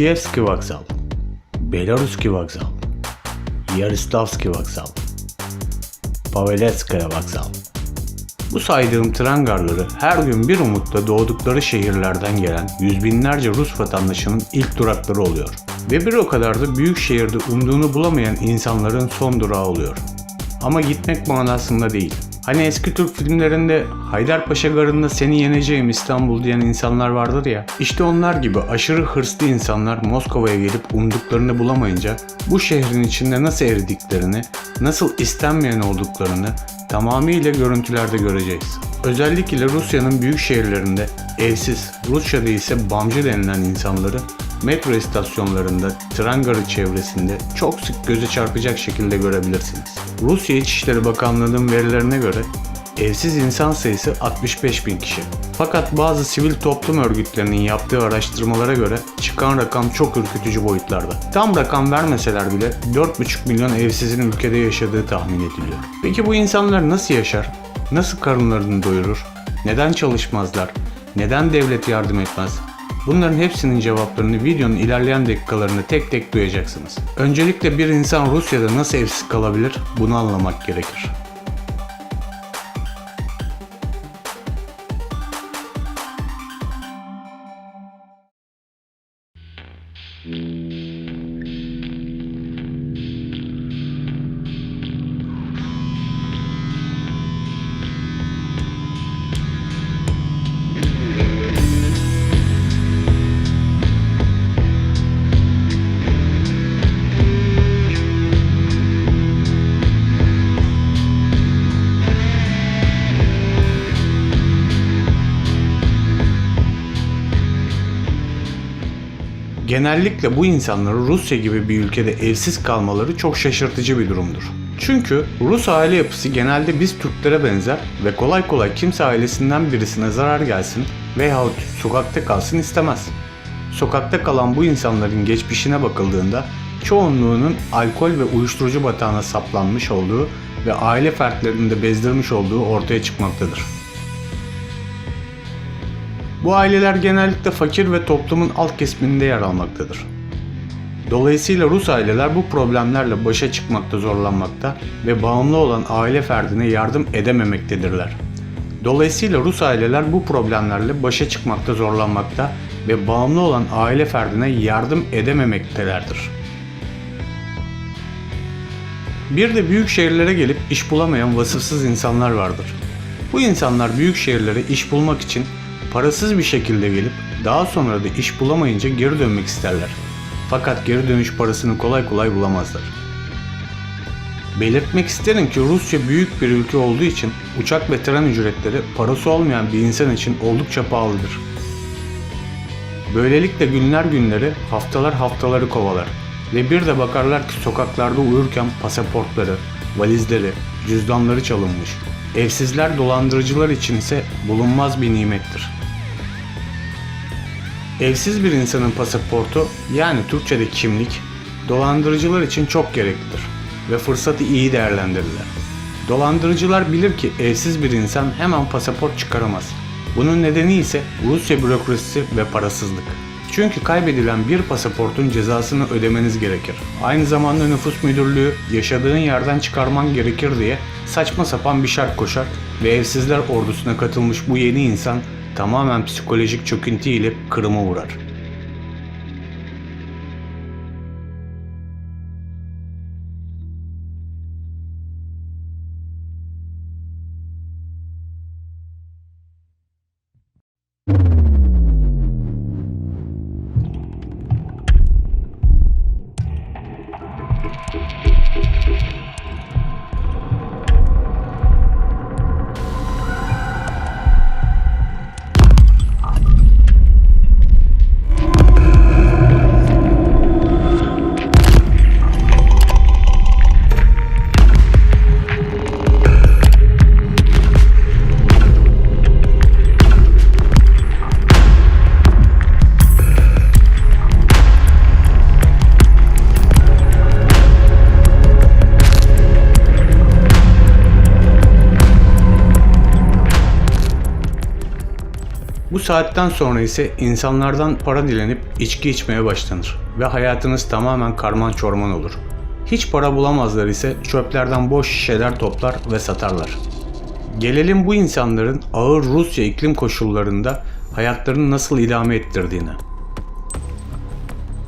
Kievski Vokzal, Belaruski Vokzal, Yaroslavski Vokzal, Paveletskaya Vokzal. Bu saydığım tren garları her gün bir umutla doğdukları şehirlerden gelen yüz binlerce Rus vatandaşının ilk durakları oluyor. Ve bir o kadar da büyük şehirde umduğunu bulamayan insanların son durağı oluyor. Ama gitmek manasında değil. Hani eski Türk filmlerinde Haydarpaşa Garı'nda seni yeneceğim İstanbul diyen insanlar vardır ya. İşte onlar gibi aşırı hırslı insanlar Moskova'ya gelip umduklarını bulamayınca bu şehrin içinde nasıl eridiklerini, nasıl istenmeyen olduklarını tamamıyla görüntülerde göreceğiz. Özellikle Rusya'nın büyük şehirlerinde evsiz, Rusça'da ise bamcı denilen insanları metro istasyonlarında, tren garı çevresinde çok sık göze çarpacak şekilde görebilirsiniz. Rusya İçişleri Bakanlığı'nın verilerine göre evsiz insan sayısı 65 bin kişi. Fakat bazı sivil toplum örgütlerinin yaptığı araştırmalara göre çıkan rakam çok ürkütücü boyutlarda. Tam rakam vermeseler bile 4,5 milyon evsizin ülkede yaşadığı tahmin ediliyor. Peki bu insanlar nasıl yaşar? Nasıl karınlarını doyurur? Neden çalışmazlar? Neden devlet yardım etmez? Bunların hepsinin cevaplarını videonun ilerleyen dakikalarında tek tek duyacaksınız. Öncelikle bir insan Rusya'da nasıl evsiz kalabilir bunu anlamak gerekir. Genellikle bu insanların Rusya gibi bir ülkede evsiz kalmaları çok şaşırtıcı bir durumdur. Çünkü Rus aile yapısı genelde biz Türklere benzer ve kolay kolay kimse ailesinden birisine zarar gelsin veyahut sokakta kalsın istemez. Sokakta kalan bu insanların geçmişine bakıldığında çoğunluğunun alkol ve uyuşturucu batağına saplanmış olduğu ve aile fertlerini de bezdirmiş olduğu ortaya çıkmaktadır. Bu aileler genellikle fakir ve toplumun alt kesiminde yer almaktadır. Dolayısıyla Rus aileler bu problemlerle başa çıkmakta zorlanmakta ve bağımlı olan aile ferdine yardım edememektedirler. Dolayısıyla Rus aileler bu problemlerle başa çıkmakta zorlanmakta ve bağımlı olan aile ferdine yardım edememektelerdir. Bir de büyük şehirlere gelip iş bulamayan vasıfsız insanlar vardır. Bu insanlar büyük şehirlere iş bulmak için parasız bir şekilde gelip daha sonra da iş bulamayınca geri dönmek isterler. Fakat geri dönüş parasını kolay kolay bulamazlar. Belirtmek isterim ki Rusya büyük bir ülke olduğu için uçak ve tren ücretleri parası olmayan bir insan için oldukça pahalıdır. Böylelikle günler günleri, haftalar haftaları kovalar ve bir de bakarlar ki sokaklarda uyurken pasaportları, valizleri, cüzdanları çalınmış. Evsizler dolandırıcılar için ise bulunmaz bir nimettir. Evsiz bir insanın pasaportu yani Türkçe'de kimlik dolandırıcılar için çok gereklidir ve fırsatı iyi değerlendirirler. Dolandırıcılar bilir ki evsiz bir insan hemen pasaport çıkaramaz. Bunun nedeni ise Rusya bürokrasisi ve parasızlık. Çünkü kaybedilen bir pasaportun cezasını ödemeniz gerekir. Aynı zamanda nüfus müdürlüğü yaşadığın yerden çıkarman gerekir diye saçma sapan bir şart koşar ve evsizler ordusuna katılmış bu yeni insan tamamen psikolojik çöküntü ile kırıma uğrar. Saatten sonra ise insanlardan para dilenip içki içmeye başlanır ve hayatınız tamamen karman çorman olur. Hiç para bulamazlar ise çöplerden boş şişeler toplar ve satarlar. Gelelim bu insanların ağır Rusya iklim koşullarında hayatlarını nasıl idame ettirdiğine.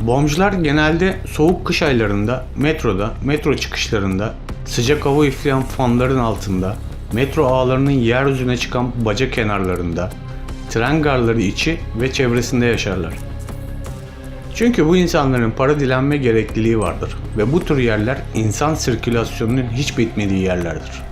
Bombcular genelde soğuk kış aylarında metroda, metro çıkışlarında, sıcak hava üfleyen fanların altında, metro ağlarının yeryüzüne çıkan baca kenarlarında, tren garları içi ve çevresinde yaşarlar. Çünkü bu insanların para dilenme gerekliliği vardır ve bu tür yerler insan sirkülasyonunun hiç bitmediği yerlerdir.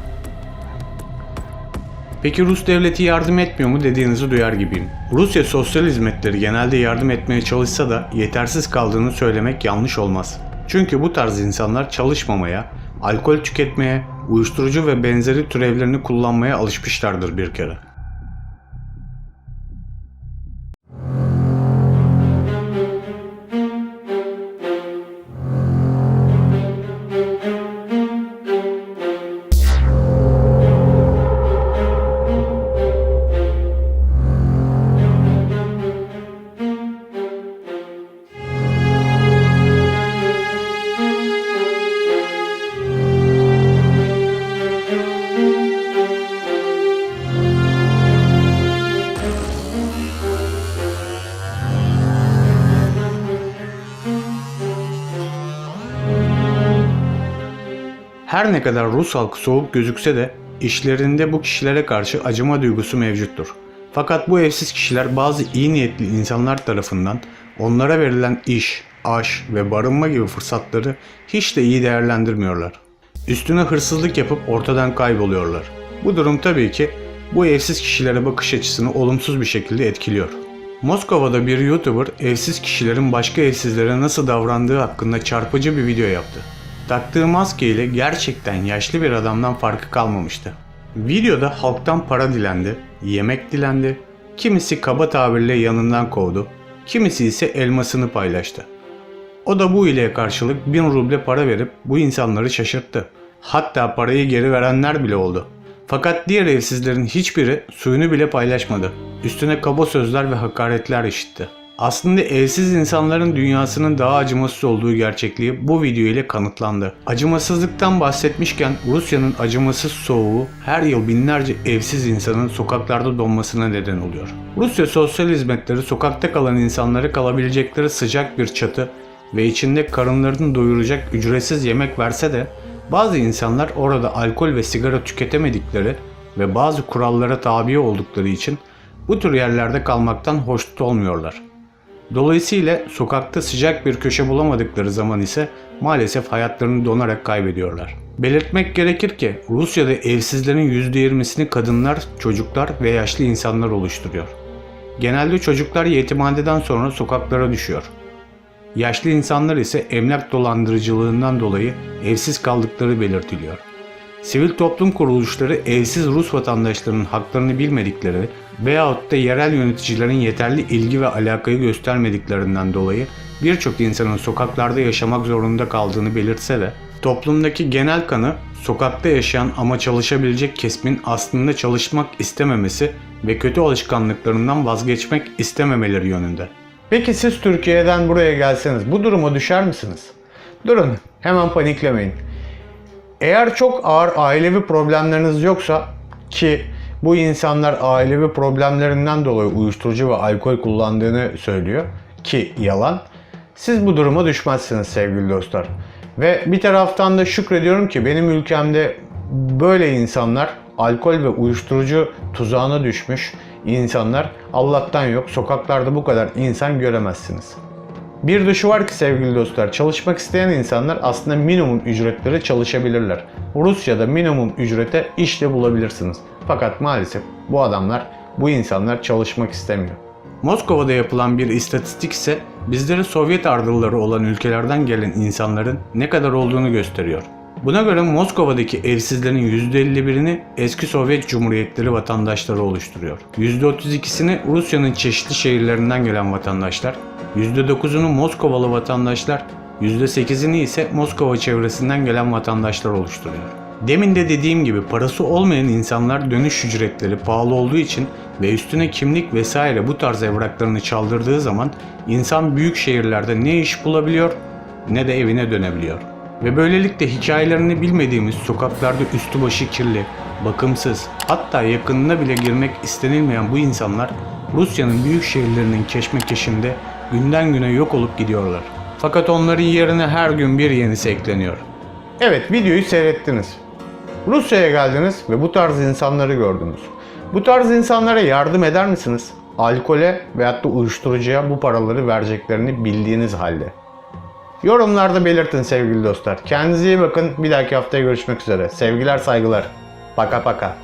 Peki Rus devleti yardım etmiyor mu dediğinizi duyar gibiyim. Rusya sosyal hizmetleri genelde yardım etmeye çalışsa da yetersiz kaldığını söylemek yanlış olmaz. Çünkü bu tarz insanlar çalışmamaya, alkol tüketmeye, uyuşturucu ve benzeri türevlerini kullanmaya alışmışlardır bir kere. Her ne kadar Rus halkı soğuk gözükse de işlerinde bu kişilere karşı acıma duygusu mevcuttur. Fakat bu evsiz kişiler bazı iyi niyetli insanlar tarafından onlara verilen iş, aş ve barınma gibi fırsatları hiç de iyi değerlendirmiyorlar. Üstüne hırsızlık yapıp ortadan kayboluyorlar. Bu durum tabii ki bu evsiz kişilere bakış açısını olumsuz bir şekilde etkiliyor. Moskova'da bir YouTuber evsiz kişilerin başka evsizlere nasıl davrandığı hakkında çarpıcı bir video yaptı. Taktığı maske ile gerçekten yaşlı bir adamdan farkı kalmamıştı. Videoda halktan para dilendi, yemek dilendi, kimisi kaba tabirle yanından kovdu, kimisi ise elmasını paylaştı. O da bu ile karşılık 1000 ruble para verip bu insanları şaşırttı. Hatta parayı geri verenler bile oldu. Fakat diğer evsizlerin hiçbiri suyunu bile paylaşmadı. Üstüne kaba sözler ve hakaretler işitti. Aslında evsiz insanların dünyasının daha acımasız olduğu gerçekliği bu video ile kanıtlandı. Acımasızlıktan bahsetmişken Rusya'nın acımasız soğuğu her yıl binlerce evsiz insanın sokaklarda donmasına neden oluyor. Rusya sosyal hizmetleri sokakta kalan insanlara kalabilecekleri sıcak bir çatı ve içinde karınlarını doyuracak ücretsiz yemek verse de bazı insanlar orada alkol ve sigara tüketemedikleri ve bazı kurallara tabi oldukları için bu tür yerlerde kalmaktan hoşnut olmuyorlar. Dolayısıyla sokakta sıcak bir köşe bulamadıkları zaman ise maalesef hayatlarını donarak kaybediyorlar. Belirtmek gerekir ki Rusya'da evsizlerin %20'sini kadınlar, çocuklar ve yaşlı insanlar oluşturuyor. Genelde çocuklar yetimhaneden sonra sokaklara düşüyor. Yaşlı insanlar ise emlak dolandırıcılığından dolayı evsiz kaldıkları belirtiliyor. Sivil toplum kuruluşları evsiz Rus vatandaşlarının haklarını bilmedikleri veyahut da yerel yöneticilerin yeterli ilgi ve alakayı göstermediklerinden dolayı birçok insanın sokaklarda yaşamak zorunda kaldığını belirtse de toplumdaki genel kanı sokakta yaşayan ama çalışabilecek kesimin aslında çalışmak istememesi ve kötü alışkanlıklarından vazgeçmek istememeleri yönünde. Peki siz Türkiye'den buraya gelseniz bu duruma düşer misiniz? Durun, hemen paniklemeyin. Eğer çok ağır ailevi problemleriniz yoksa ki bu insanlar ailevi problemlerinden dolayı uyuşturucu ve alkol kullandığını söylüyor ki yalan. Siz bu duruma düşmezsiniz sevgili dostlar. Ve bir taraftan da şükrediyorum ki benim ülkemde böyle insanlar alkol ve uyuşturucu tuzağına düşmüş insanlar Allah'tan yok. Sokaklarda bu kadar insan göremezsiniz. Bir de şu var ki sevgili dostlar, çalışmak isteyen insanlar aslında minimum ücretlere çalışabilirler. Rusya'da minimum ücrete iş de bulabilirsiniz. Fakat maalesef bu adamlar, bu insanlar çalışmak istemiyor. Moskova'da yapılan bir istatistik ise bizleri Sovyet ardılları olan ülkelerden gelen insanların ne kadar olduğunu gösteriyor. Buna göre Moskova'daki evsizlerin %51'ini eski Sovyet Cumhuriyetleri vatandaşları oluşturuyor. %32'sini Rusya'nın çeşitli şehirlerinden gelen vatandaşlar, %9'unu Moskovalı vatandaşlar, %8'ini ise Moskova çevresinden gelen vatandaşlar oluşturuyor. Demin de dediğim gibi parası olmayan insanlar dönüş ücretleri pahalı olduğu için ve üstüne kimlik vesaire bu tarz evraklarını çaldırdığı zaman insan büyük şehirlerde ne iş bulabiliyor ne de evine dönebiliyor. Ve böylelikle hikayelerini bilmediğimiz sokaklarda üstü başı kirli, bakımsız, hatta yakınına bile girmek istenilmeyen bu insanlar Rusya'nın büyük şehirlerinin keşmekeşinde günden güne yok olup gidiyorlar. Fakat onların yerine her gün bir yenisi ekleniyor. Evet videoyu seyrettiniz. Rusya'ya geldiniz ve bu tarz insanları gördünüz. Bu tarz insanlara yardım eder misiniz? Alkole veyahut da uyuşturucuya bu paraları vereceklerini bildiğiniz halde. Yorumlarda belirtin sevgili dostlar. Kendinize iyi bakın. Bir dahaki haftaya görüşmek üzere. Sevgiler saygılar. Paka paka.